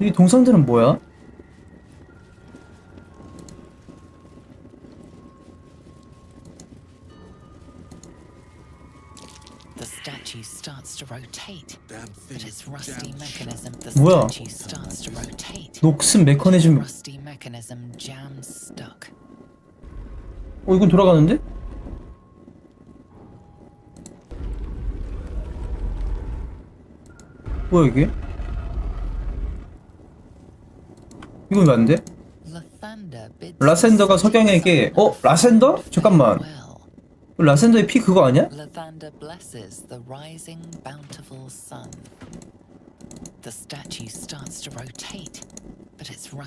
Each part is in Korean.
이 동상들은 뭐야? The statue starts to rotate, Damn thing. but its rusty Jam mechanism. The 뭐야? statue starts to rotate. 녹슨 메커니즘 Rusty mechanism jams stuck. 어 이건 돌아가는데? 뭐야 이게? 이건 왜안 돼? 라센더가 석양에게 어? 라센더? 잠깐만. 라센더의 피 그거 아니야?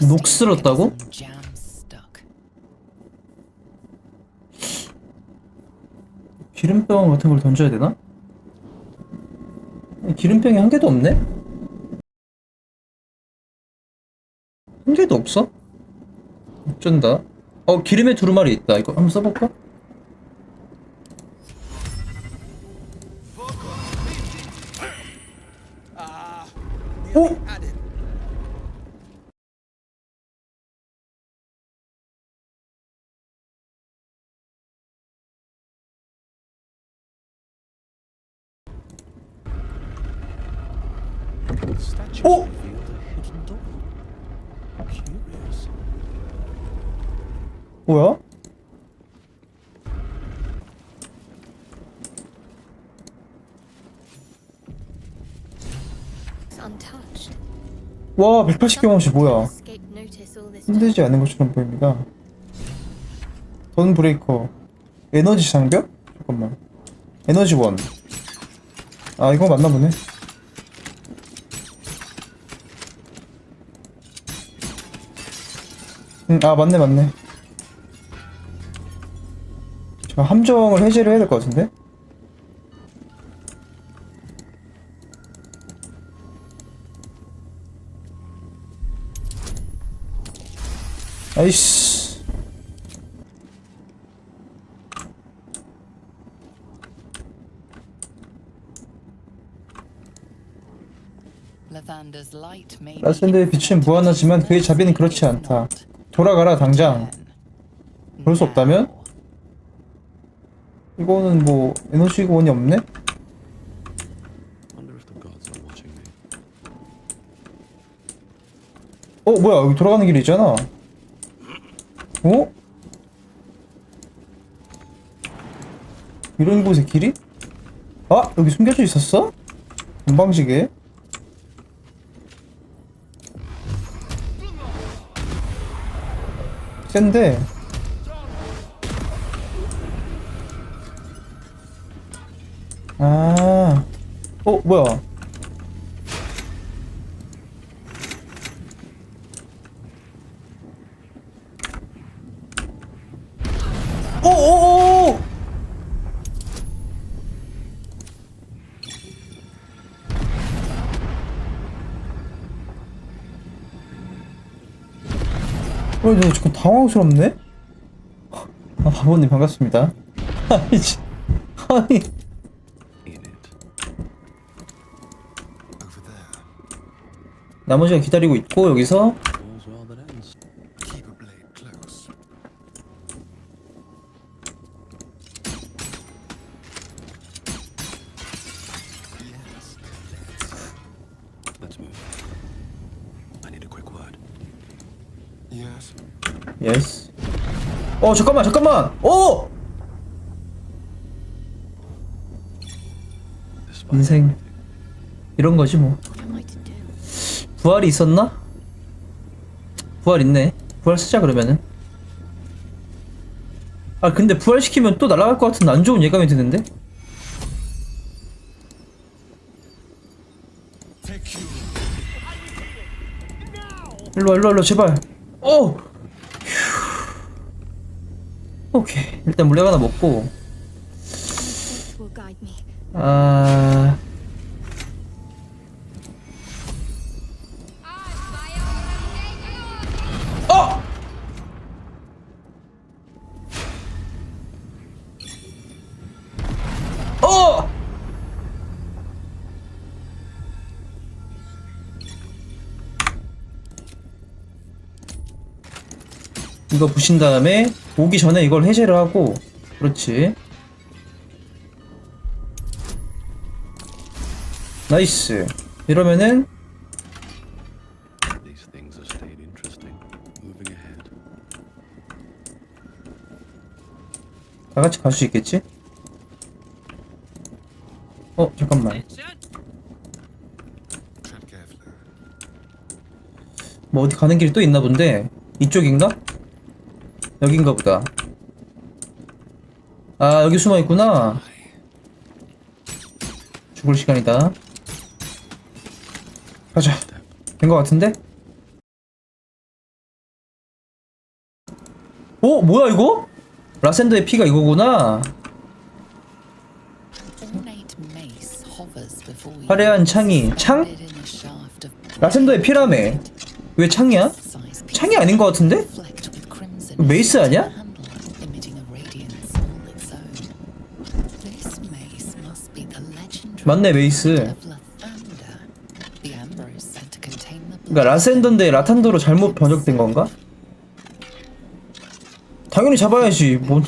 녹슬었다고? 기름병 같은 걸 던져야 되나? 기름병이 한 개도 없네? 개도 없어? 어쩐다 어 기름의 두루마리 있다 이거 한번 써볼까? 오! Had 뭐야? 와 180 경험치 뭐야. 힘들지 않은 것처럼 보입니다 던 브레이커 에너지 장벽? 잠깐만 에너지 원. 아 이거 맞나 보네 응, 아 맞네 맞네 저 함정을 해제를 해야 될 것 같은데? 아이씨 라센더의 빛은 무한하지만 그의 자비는 그렇지 않다. 돌아가라 당장. 그럴 수 없다면? 이거는 뭐 에너지 원이 없네? 어 뭐야 여기 돌아가는 길이 있잖아. 어? 이런 곳에 길이? 아 여기 숨겨져 있었어? 건방지게. 센데. 아, 어 뭐야? 어, 나 잠깐 당황스럽네? 아, 바보님 반갑습니다. 아니, 진- 아니. 나머지가 기다리고 있고, 여기서. 예스. 어, 잠깐만, 잠깐만! 어! Despite 인생. 이런 거지, 뭐. 부활이 있었나? 부활 있네. 부활 쓰자, 그러면은. 아, 근데 부활시키면 또 날아갈 것 같은 안 좋은 예감이 드는데? 일로와, 일로와, 일로와, 제발. 어! 휴. 오케이. 일단 물약 하나 먹고. 아. 이거 부신 다음에 오기 전에 이걸 해제를 하고 그렇지 나이스 이러면은. 다 같이 갈 수 있겠지? 어 잠깐만. 뭐 어디 가는 길이 또 있나 본데 이쪽인가? 여긴가 보다 아 여기 숨어 있구나 죽을 시간이다 가자 된거 같은데? 어 뭐야 이거? 라센더의 피가 이거구나. 화려한 창이 창? 라센더의 피라며 왜 창이야? 창이 아닌 거 같은데? 메이스 아니야? 맞네 메이스 그러니까 라센더인데 라탄더로 잘못 번역된 건가? 당연히 잡아야지 뭔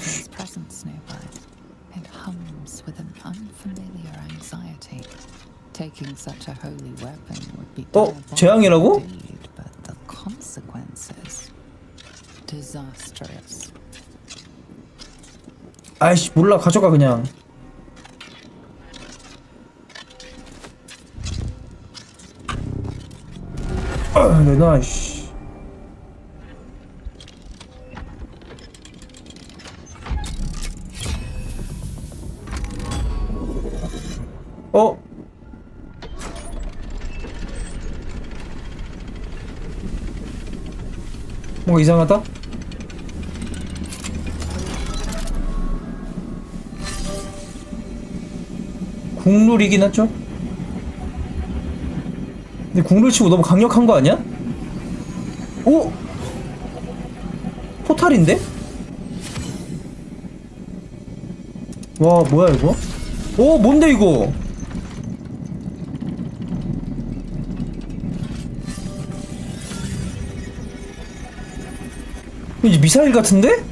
어? 재앙이라고? Disastrous. 아이씨 몰라 가져가 그냥 아 내놔 씨 어? 뭔가 이상하다? 국룰이긴 하죠. 근데 국룰 치고 너무 강력한 거 아니야? 오! 포탈인데? 와 뭐야 이거? 오 뭔데 이거? 이제 미사일 같은데?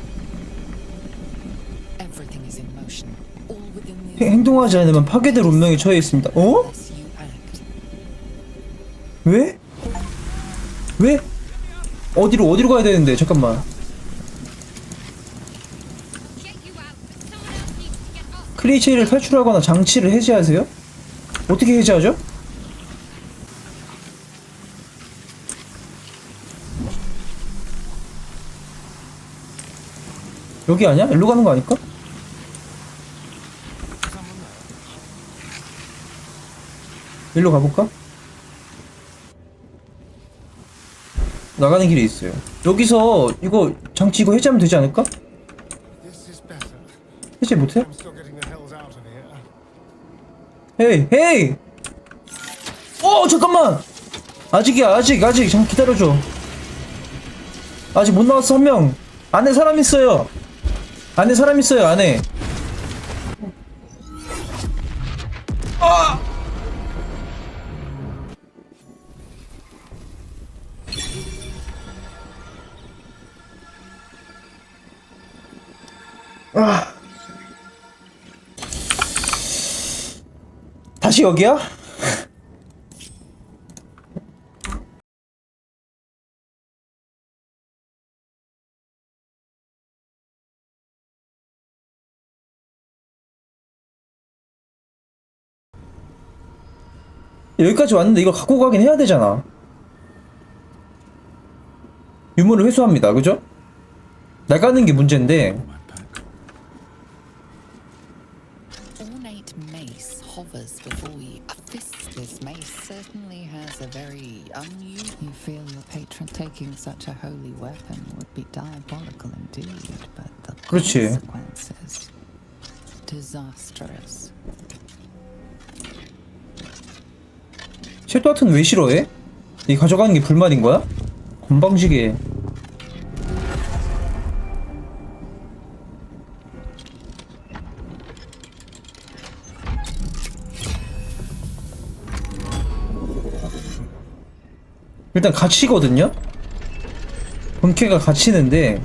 행동하지 않으면 파괴될 운명에 처해 있습니다. 어? 왜? 왜? 어디로 어디로 가야 되는데 잠깐만. 크리체이를 탈출하거나 장치를 해제하세요? 어떻게 해제하죠? 여기 아니야? 일로 가는 거 아닐까? 일로 가볼까? 나가는 길이 있어요. 여기서 이거 장치 이거 해제하면 되지 않을까? 해제 못해? 헤이 헤이 어 잠깐만 아직이야 아직 아직 잠깐 기다려줘 아직 못 나왔어 한 명 안에 사람 있어요 안에 사람 있어요 안에 아. 다시 여기야? 여기까지 왔는데 이걸 갖고 가긴 해야 되잖아. 유물을 회수합니다. 그죠? 나가는 게 문제인데 has a very unusual. You feel your patron taking such a holy weapon would be diabolical indeed, but the 그렇지. consequences disastrous. 섀도 하트는 왜 싫어해? 이 가져가는 게 불만인 거야? 건방지게 일단 갇히거든요? 본캐가 갇히는데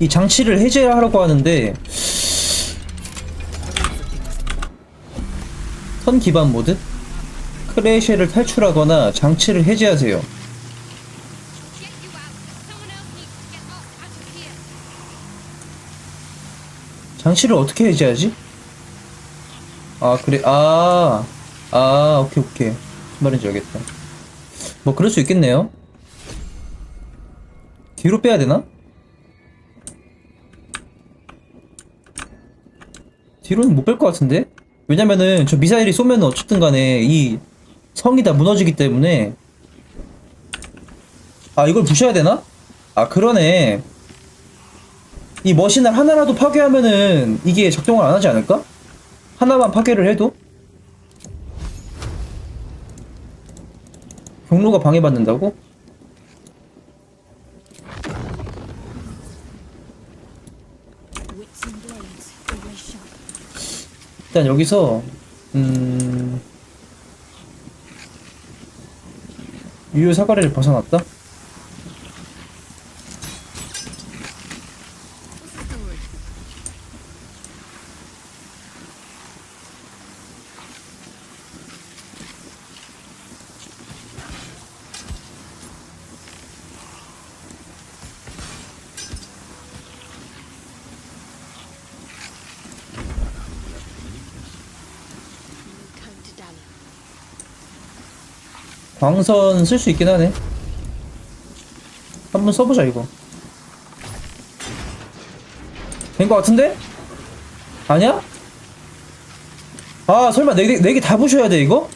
이 장치를 해제하려고 하는데 선 기반 모드 크레이시를 탈출하거나 장치를 해제하세요. 장치를 어떻게 해제하지? 아 그래 아, 아 오케이 오케이 말인지 알겠다 뭐 그럴 수 있겠네요 뒤로 빼야 되나? 뒤로는 못 뺄 것 같은데? 왜냐면은 저 미사일이 쏘면 어쨌든 간에 이 성이 다 무너지기 때문에 아 이걸 부셔야 되나? 아 그러네 이 머신을 하나라도 파괴하면은 이게 작동을 안 하지 않을까? 하나만 파괴를 해도? 경로가 방해받는다고? 일단 여기서 음... 유효 사거리를 벗어났다? 광선 쓸 수 있긴 하네 한번 써보자 이거 된 거 같은데? 아니야? 아 설마 네개 다 부셔야 돼 이거?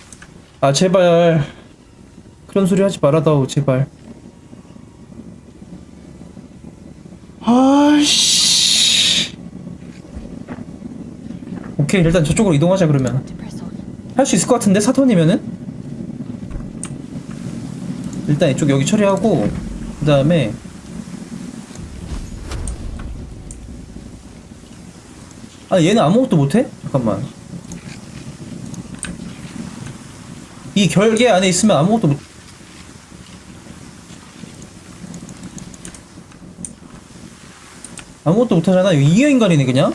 아 제발 그런 소리 하지 말아다오 제발 아씨 오케이 일단 저쪽으로 이동하자 그러면. 할 수 있을 것 같은데 사턴이면은 일단 이쪽 여기 처리하고 그 다음에 아 얘는 아무것도 못해? 잠깐만 이 결계 안에 있으면 아무것도 못 아무것도 못하잖아 이거 이어인간이네 그냥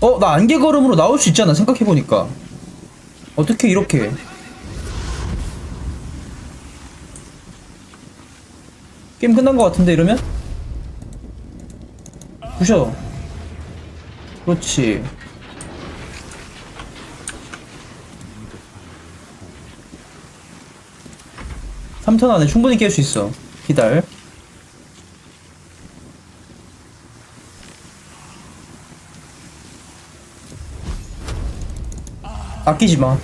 어, 나 안개 걸음으로 나올 수 있잖아, 생각해보니까. 어떻게 이렇게. 게임 끝난 것 같은데, 이러면? 부셔. 그렇지. 삼턴 안에 충분히 깰 수 있어. 기다려. 아끼지 마.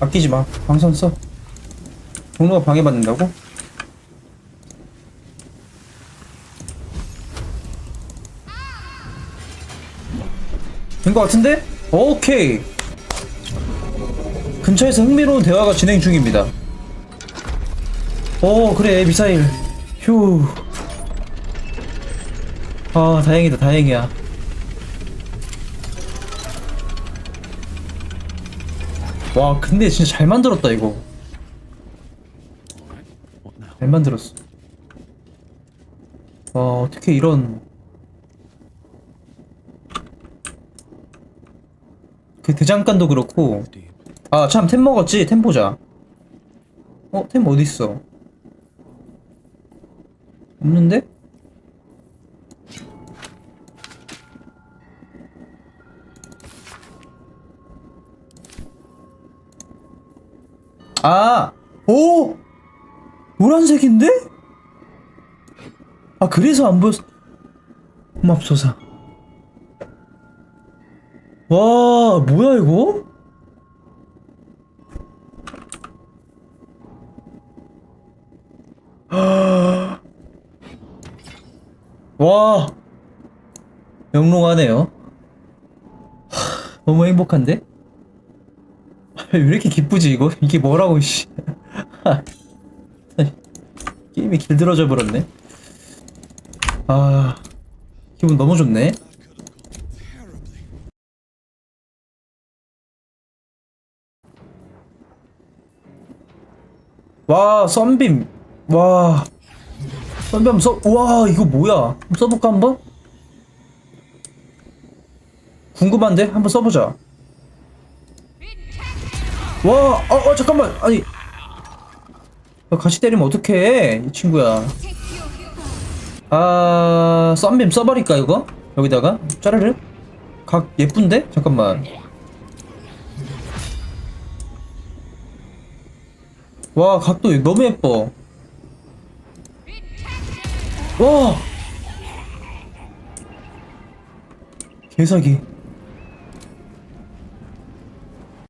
아끼지 마. 방선 써. 경로가 방해받는다고? 된 것 같은데? 오케이. 근처에서 흥미로운 대화가 진행 중입니다. 오, 그래, 미사일. 휴. 아, 다행이다, 다행이야. 와, 근데 진짜 잘 만들었다, 이거. 잘 만들었어. 와, 어떻게 이런. 그 대장간도 그렇고. 아, 참, 템 먹었지? 템 보자. 어, 템 어딨어? 없는데? 아! 오! 노란색인데? 아, 그래서 안 보였어. 맙소사. 와, 뭐야, 이거? 와 영롱하네요 하, 너무 행복한데? 왜 이렇게 기쁘지 이거? 이게 뭐라고 씨 게임이 길들어져 버렸네. 아, 기분 너무 좋네. 와, 썬빔. 와. 썬빔 한번 써, 와, 이거 뭐야? 써볼까, 한번? 궁금한데? 한번 써보자. 와, 어, 어, 잠깐만. 아니. 야, 같이 때리면 어떡해, 이 친구야. 아, 썬빔 써버릴까, 이거? 여기다가? 짜르르? 각 예쁜데? 잠깐만. 와, 각도 너무 예뻐. 와! 개사기.